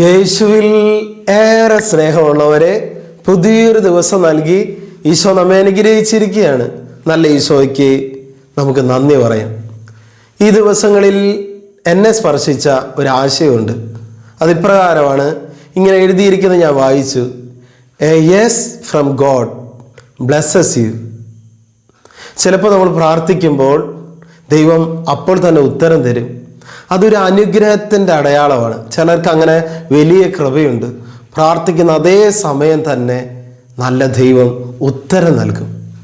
യേശുവിൽ ഏറെ സ്നേഹമുള്ളവരെ പുതിയൊരു ദിവസം നൽകി ഈശോ നമ്മെ അനുഗ്രഹിച്ചിരിക്കുകയാണ്. നല്ല ഈശോയ്ക്ക് നമുക്ക് നന്ദി പറയാം. ഈ ദിവസങ്ങളിൽ എന്നെ സ്പർശിച്ച ഒരു ആശയമുണ്ട് അതിപ്രകാരമാണ് ഇങ്ങനെ എഴുതിയിരിക്കുന്നത് ഞാൻ വായിച്ചു. A yes from God blesses you ചിലപ്പോൾ നമ്മൾ പ്രാർത്ഥിക്കുമ്പോൾ ദൈവം അപ്പോൾ തന്നെ ഉത്തരം തരും. അതൊരു അനുഗ്രഹത്തിന്റെ അടയാളമാണ്. ചിലർക്ക് അങ്ങനെ വലിയ കൃപയുണ്ട്. പ്രാർത്ഥിക്കുന്ന അതേ സമയം തന്നെ നല്ല ദൈവം ഉത്തരം നൽകും.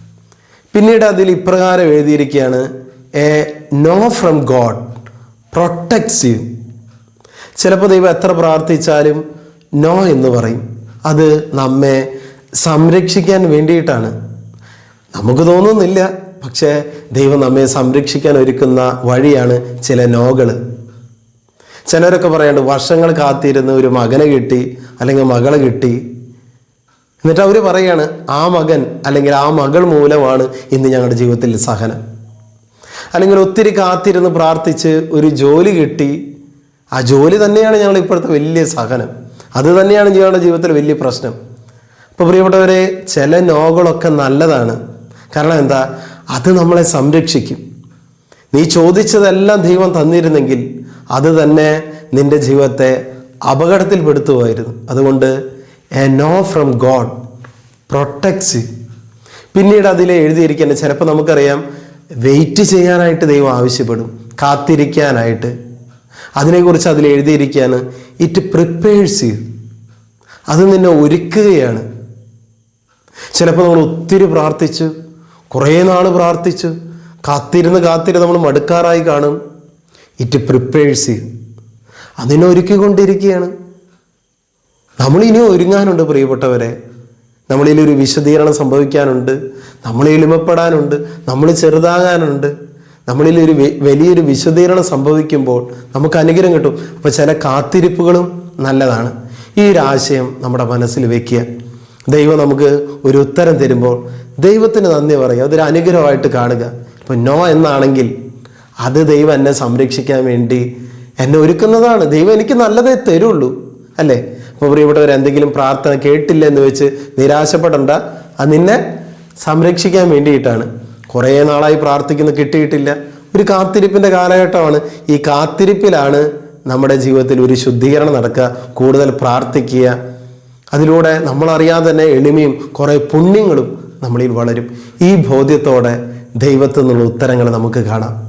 പിന്നീട് അതിൽ ഇപ്രകാരം എഴുതിയിരിക്കുകയാണ് a no from God protects you. ചിലപ്പോൾ ദൈവം എത്ര പ്രാർത്ഥിച്ചാലും നോ എന്ന് പറയും. അത് നമ്മെ സംരക്ഷിക്കാൻ വേണ്ടിയിട്ടാണ്. നമുക്ക് തോന്നുന്നില്ല. പക്ഷേ ദൈവം നമ്മെ സംരക്ഷിക്കാൻ ഒരുക്കുന്ന വഴിയാണ് ചില നോകൾ ചിലരൊക്കെ പറയാണ്ട് വർഷങ്ങൾ കാത്തിരുന്ന് ഒരു മകനെ കിട്ടി അല്ലെങ്കിൽ മകളെ കിട്ടി. എന്നിട്ട് അവർ പറയാണ് ആ മകൻ അല്ലെങ്കിൽ ആ മകൾ മൂലമാണ് ഇന്ന് ഞങ്ങളുടെ ജീവിതത്തിൽ സഹനം. അല്ലെങ്കിൽ ഒത്തിരി കാത്തിരുന്ന് പ്രാർത്ഥിച്ച് ഒരു ജോലി കിട്ടി. ആ ജോലി തന്നെയാണ് ഞങ്ങൾ ഇപ്പോഴത്തെ വലിയ സഹനം. അത് തന്നെയാണ് ഞങ്ങളുടെ ജീവിതത്തിൽ വലിയ പ്രശ്നം. അപ്പോൾ പ്രിയപ്പെട്ടവരെ ചില നോകളൊക്കെ നല്ലതാണ്. കാരണം എന്താ? അത് നമ്മളെ സംരക്ഷിക്കും. നീ ചോദിച്ചതെല്ലാം ദൈവം തന്നിരുന്നെങ്കിൽ അത് തന്നെ നിന്റെ ജീവിതത്തെ അപകടത്തിൽപ്പെടുത്തുമായിരുന്നു. അതുകൊണ്ട് a no from God protects പിന്നീട് അതിൽ എഴുതിയിരിക്കേണ്ട ചിലപ്പോൾ നമുക്കറിയാം വെയിറ്റ് ചെയ്യാനായിട്ട് ദൈവം ആവശ്യപ്പെടും കാത്തിരിക്കാനായിട്ട്. അതിനെക്കുറിച്ച് അതിൽ എഴുതിയിരിക്കുകയാണ് ഇറ്റ് പ്രിപ്പേഴ്സ് യു അത് നിന്നെ ഒരുക്കുകയാണ്. ചിലപ്പോൾ നമ്മൾ ഒത്തിരി പ്രാർത്ഥിച്ചു കുറേ നാൾ പ്രാർത്ഥിച്ചു കാത്തിരുന്ന് കാത്തിരുന്ന് നമ്മൾ മടുക്കാറായി കാണും. ഇറ്റ് പ്രിപ്പേഴ്സ് യു അതിനെ ഒരുക്കിക്കൊണ്ടിരിക്കുകയാണ്. നമ്മളിനി ഒരുങ്ങാനുണ്ട് പ്രിയപ്പെട്ടവരെ. നമ്മളിൽ ഒരു വിശദീകരണം സംഭവിക്കാനുണ്ട്. നമ്മൾ എളിമപ്പെടാനുണ്ട്. നമ്മൾ ചെറുതാകാനുണ്ട്. നമ്മളിൽ ഒരു വലിയൊരു വിശദീകരണം സംഭവിക്കുമ്പോൾ നമുക്ക് അനുഗ്രഹം കിട്ടും. അപ്പോൾ ചില കാത്തിരിപ്പുകളും നല്ലതാണ്. ഈ ഒരു ആശയം നമ്മുടെ മനസ്സിൽ വെക്കുക. ദൈവം നമുക്ക് ഒരു ഉത്തരം തരുമ്പോൾ ദൈവത്തിന് നന്ദി പറയുക അതൊരു അനുഗ്രഹമായിട്ട് കാണുക. ഇപ്പം നോ എന്നാണെങ്കിൽ അത് ദൈവം എന്നെ സംരക്ഷിക്കാൻ വേണ്ടി എന്നെ ഒരുക്കുന്നതാണ്. ദൈവം എനിക്ക് നല്ലതേ തരുള്ളൂ അല്ലേ? അപ്പോൾ പ്രിയപ്പെട്ടവർ എന്തെങ്കിലും പ്രാർത്ഥന കേട്ടില്ല എന്ന് വെച്ച് നിരാശപ്പെടണ്ട. അത് നിന്നെ സംരക്ഷിക്കാൻ വേണ്ടിയിട്ടാണ്. കുറേ നാളായി പ്രാർത്ഥിക്കുന്ന കിട്ടിയിട്ടില്ല. ഒരു കാത്തിരിപ്പിന്റെ കാലഘട്ടമാണ്. ഈ കാത്തിരിപ്പിലാണ് നമ്മുടെ ജീവിതത്തിൽ ഒരു ശുദ്ധീകരണം നടക്കുക കൂടുതൽ പ്രാർത്ഥിക്കുക. അതിലൂടെ നമ്മളറിയാതെ തന്നെ എളിമയും കുറേ പുണ്യങ്ങളും നമ്മളിൽ വളരും. ഈ ബോധ്യത്തോടെ ദൈവത്തിൽ നിന്നുള്ള ഉത്തരങ്ങൾ നമുക്ക് കാണാം.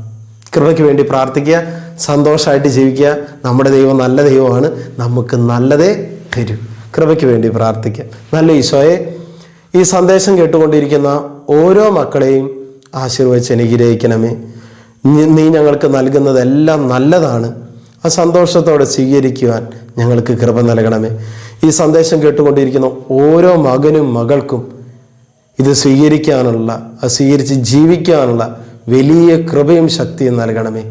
കൃപയ്ക്ക് വേണ്ടി പ്രാർത്ഥിക്കുക സന്തോഷമായിട്ട് ജീവിക്കുക. നമ്മുടെ ദൈവം നല്ല ദൈവമാണ്. നമുക്ക് നല്ലതേ തരും കൃപയ്ക്ക് വേണ്ടി പ്രാർത്ഥിക്കുക. നല്ല ഈശോയെ ഈ സന്ദേശം കേട്ടുകൊണ്ടിരിക്കുന്ന ഓരോ മക്കളെയും ആശീർവദിച്ച് അനുഗ്രഹിക്കണമേ. നീ- ഞങ്ങൾക്ക് നൽകുന്നതെല്ലാം നല്ലതാണ്. ആ സന്തോഷത്തോടെ സ്വീകരിക്കുവാൻ ഞങ്ങൾക്ക് കൃപ നൽകണമേ. ഈ സന്ദേശം കേട്ടുകൊണ്ടിരിക്കുന്ന ഓരോ മകനും മകൾക്കും ഇത് സ്വീകരിക്കാനുള്ള അത് സ്വീകരിച്ച് ജീവിക്കാനുള്ള വലിയ കൃപയും ശക്തിയും നൽകണമേ.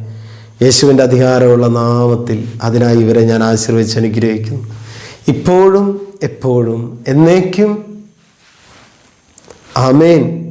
യേശുവിന്റെ അധികാരമുള്ള നാമത്തിൽ അതിനായി ഇവരെ ഞാൻ ആശീർവദിച്ച് അനുഗ്രഹിക്കുന്നു. ഇപ്പോഴും എപ്പോഴും എന്നേക്കും ആമേൻ.